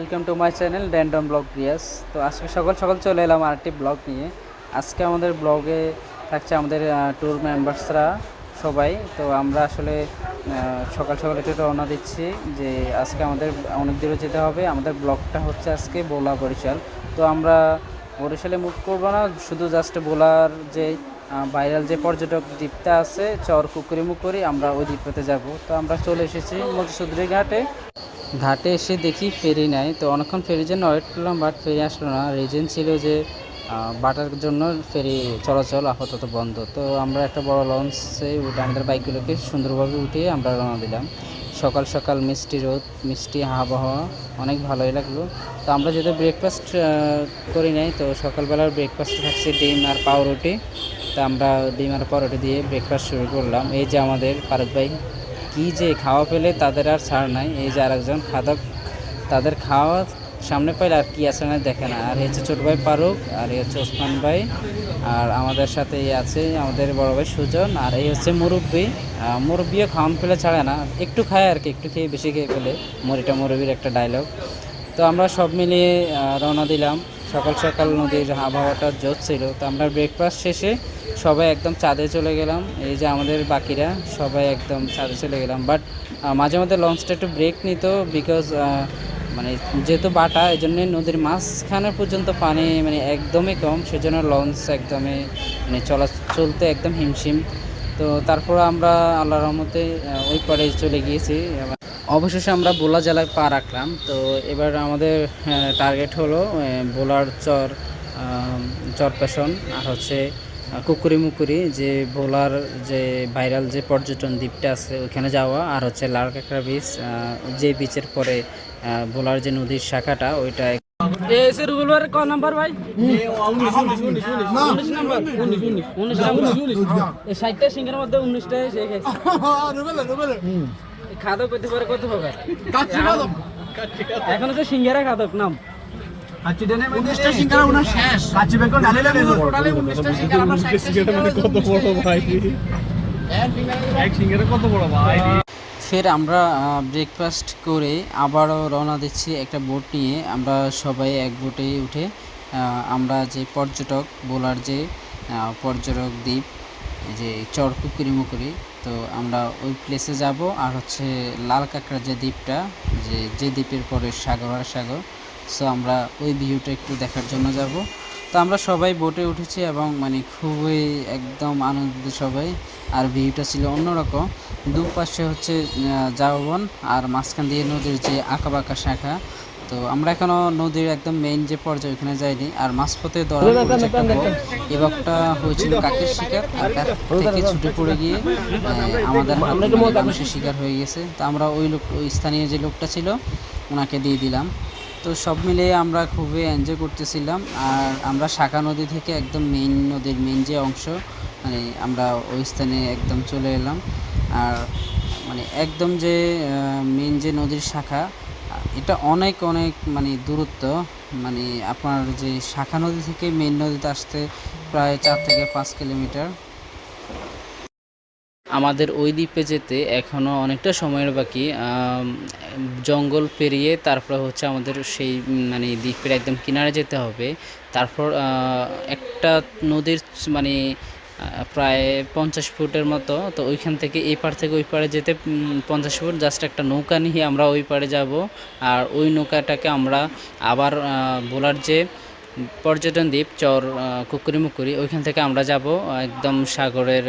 Welcome to my channel random blog Riyas তো আজকে সকাল সকাল চলে এলাম আরেকটি ব্লগ নিয়ে। আজকে আমাদের ব্লগে থাকছে আমাদের ট্যুর মেম্বার্সরা সবাই। তো আমরা আসলে সকাল সকাল একটু রওনা দিচ্ছি যে আজকে আমাদের অনেক দূরে যেতে হবে। আমাদের ব্লগটা হচ্ছে আজকে বোলা বরিশাল। তো আমরা বরিশালে মুভ করব না, শুধু জাস্ট বোলার যে ভাইরাল যে পর্যটক দ্বীপটা আছে চর কুকুরি মুকুরি আমরা ওই দ্বীপটাতে যাব। তো আমরা চলে এসেছি মধুসুদ্রি ঘাটে ঘাটে এসে দেখি ফেরি নাই। তো অনেকক্ষণ ফেরির জন্য ওয়েট করলাম বাট ফেরি আসলো না। রিজন ছিল যে বাটার জন্য ফেরি চলাচল আপাতত বন্ধ। তো আমরা একটা বড় লঞ্চে উঠে আমাদের বাইকগুলোকে সুন্দরভাবে উঠিয়ে আমরা রওনা দিলাম। সকাল সকাল মিষ্টি রোদ, মিষ্টি আবহাওয়া, অনেক ভালোই লাগল। তো আমরা যেহেতু ব্রেকফাস্ট করি নাই, তো সকালবেলার ব্রেকফাস্ট থাকছে ডিম আর পাউরুটি। তো আমরা ডিম আর পাউরুটি দিয়ে ব্রেকফাস্ট শুরু করলাম। এই যে আমাদের ফারুক ভাই। কি যে খাওয়া পেলে তাদের আর ছাড় নাই। এই যে আরেকজন খাদক, তাদের খাওয়া সামনে পাইলে আর কি আছে না দেখে না। আর এই হচ্ছে ছোট ভাই ফারুক, আর এই হচ্ছে ওসমান ভাই, আর আমাদের সাথে আছে আমাদের বড় ভাই সুজন, আর এই হচ্ছে মুরব্বী। মুরব্বিও খাওয়ান পেলে ছাড়ে না। একটু খায় আর কি, একটু খেয়ে বেশি খেয়ে ফেলে। মরিটা মুরব্বির একটা ডায়লগ তো আমরা সব মিলিয়ে রওনা দিলাম। সকাল সকাল নদীর আবহাওয়াটা জোর ছিল। তো আমরা ব্রেকফাস্ট শেষে সবাই একদম চাঁদে চলে গেলাম। এই যে আমাদের বাকিরা সবাই একদম চাঁদে চলে গেলাম। বাট মাঝে মাঝে লঞ্চটা একটু ব্রেক নিত বিকজ মানে যেহেতু বাটা এই জন্যে নদীর মাঝখানে পর্যন্ত পানি মানে একদমই কম। সেজন্য লঞ্চ একদমই মানে চলা চলতে একদম হিমশিম। তো তারপর আমরা আল্লাহ রহমতে ওই পারে চলে গিয়েছি। অবশেষে আমরা বোলা জেলায় পা রাখলাম। তো এবার আমাদের টার্গেট হলো বোলার চর আহ, চর পেশন আর হচ্ছে কুকুরি মুকুরি যে ভোলার যে ভাইরাল যে পর্যটন দ্বীপটা আছে ওইখানে যাওয়া আর হচ্ছে লাল কাঁকড়া বিচ যে বিচের পরে ভোলার যে নদীর শাখাটা ওইটা এসে রুবেল ক নাম্বার ভাই? উনিশ নাম্বার। উনিশ নাম্বার। ষাটটা সিংহের মধ্যে খাদক পারে কত এখন তো সিংহেরা খাদক নাম। ফের আমরা ব্রেকফাস্ট করে আবারও রওনা দিচ্ছি একটা বোট নিয়ে। আমরা সবাই এক বোটে উঠে আমরা যে পর্যটক বোলার যে পর্যটক দ্বীপ এই যে চরকুকুরি মুকুরি তো আমরা ওই প্লেসে যাব। আর হচ্ছে লাল কাঁকড়া যে দ্বীপটা যে যে দ্বীপের পরে সাগর আর সাগর সো আমরা ওই ভিউটা একটু দেখার জন্য যাব। তো আমরা সবাই বোটে উঠেছি এবং মানে খুবই একদম আনন্দিত সবাই। আর ভিউটা ছিল অন্যরকম। দুপাশে হচ্ছে জাওবন আর মাঝখান দিয়ে নদীর যে আঁকাবাঁকা শাখা। তো আমরা এখনও নদীর একদম মেইন যে পর্যায়ে ওখানে যাইনি। আর মাঝপথে ধরা পড়েছে একটা বক। এই বকটা হয়েছিল কাকের শিকার। আর কাক থেকে ছুটে পড়ে গিয়ে আমাদের মানুষের শিকার হয়ে গেছে। তো আমরা ওই লোক ওই স্থানীয় যে লোকটা ছিল ওনাকে দিয়ে দিলাম। তো সব মিলিয়ে আমরা খুবই এনজয় করতেছিলাম। আর আমরা শাখা নদী থেকে একদম মেইন নদীর মেইন যে অংশ মানে আমরা ওই স্থানে একদম চলে এলাম। আর মানে একদম যে মেইন যে নদীর শাখা, এটা অনেক অনেক মানে দূরত্ব। মানে আপনার যে শাখা নদী থেকে মেইন নদীতে আসতে প্রায় চার থেকে পাঁচ কিলোমিটার। আমাদের ওই দ্বীপে যেতে এখনও অনেকটা সময়ের বাকি জঙ্গল পেরিয়ে তারপর হচ্ছে আমাদের সেই মানে দ্বীপের একদম কিনারে যেতে হবে। তারপর একটা নদীর মানে প্রায় পঞ্চাশ ফুটের মতো, তো ওইখান থেকে এই পার থেকে ওই পারে যেতে পঞ্চাশ ফুট জাস্ট একটা নৌকা নিয়ে আমরা ওই পারে যাব। আর ওই নৌকাটাকে আমরা আবার বোলার যে পর্যটন দ্বীপ চর কুকুরি মুকুরি ওইখান থেকে আমরা যাব একদম সাগরের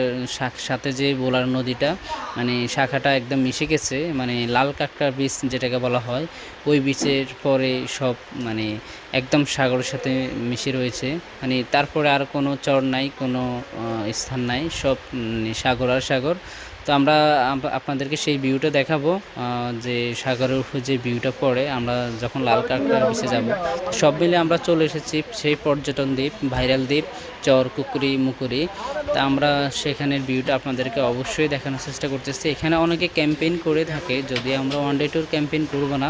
সাথে যে বোলার নদীটা মানে শাখাটা একদম মিশে গেছে মানে লাল কাঁকড়া বীচ যেটাকে বলা হয় ওই বিচের পরে সব মানে একদম সাগরের সাথে মিশে রয়েছে মানে তারপরে আর কোনো চর নাই কোনো স্থান নাই সব উম, সাগর আর সাগর। তো আমরা আপনাদেরকে সেই ভিউটা দেখাবো যে সাগরের উপর যে ভিউটা পড়ে, আমরা যখন লাল কাঁকড়া বিচে যাব, সব মিলে আমরা চলে এসেছি সেই পর্যটন দ্বীপ, ভাইরাল দ্বীপ, চর কুকুরি মুকুরি। তা আমরা সেখানের ভিউটা আপনাদেরকে অবশ্যই দেখানোর চেষ্টা করতেছি। এখানে অনেকে ক্যাম্পেইন করে থাকে, যদি আমরা ওয়ান ডে ট্যুর ক্যাম্পেইন করব না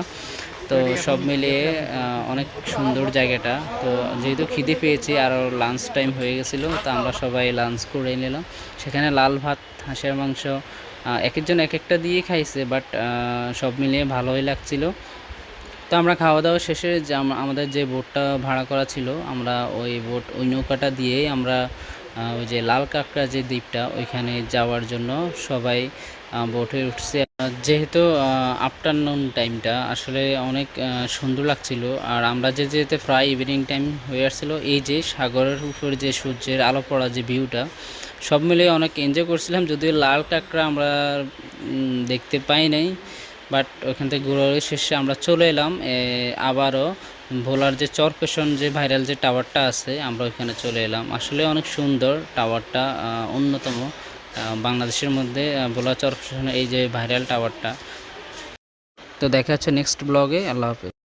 তো সব মিলিয়ে অনেক সুন্দর জায়গাটা। তো যেহেতু খিদে পেয়েছি, আর লাঞ্চ টাইম হয়ে গেছিল, তো আমরা সবাই লাঞ্চ করে নিলাম। সেখানে লাল ভাত, হাঁসের মাংস এক একজন এক একটা দিয়ে খাইছে বাট সব মিলিয়ে ভালোই লাগছিল। তো আমরা খাওয়া দাওয়া শেষে যে আমাদের যে বোটটা ভাড়া করা ছিল, আমরা ওই বোট ওই নৌকাটা দিয়েই আমরা ওই যে লাল কাঁকড়া যে দ্বীপটা, ওইখানে যাওয়ার জন্য সবাই বোটে উঠছে। যেহেতু আফটারনুন টাইমটা আসলে অনেক সুন্দর লাগছিল। আর আমরা যে যেতে প্রায় ইভিনিং টাইম হয়ে আসছিল, এই যে সাগরের উপর যে সূর্যের আলো পড়া যে ভিউটা সব মিলিয়ে অনেক এনজয় করছিলাম। যদিও লাল কাঁকড়া আমরা দেখতে পাই নাই বাট ওখান থেকে ঘুরে শেষে আমরা চলে এলাম। আবারও ভোলার যে চরপেশন যে ভাইরাল যে টাওয়ারটা আছে, আমরা ওইখানে চলে এলাম। আসলে অনেক সুন্দর টাওয়ারটা অন্যতম বাংলাদেশের মধ্যে ভোলা চরপেশন এই যে ভাইরাল টাওয়ারটা তো দেখা হচ্ছে নেক্সট ব্লগে আল্লাহ হাফেজ।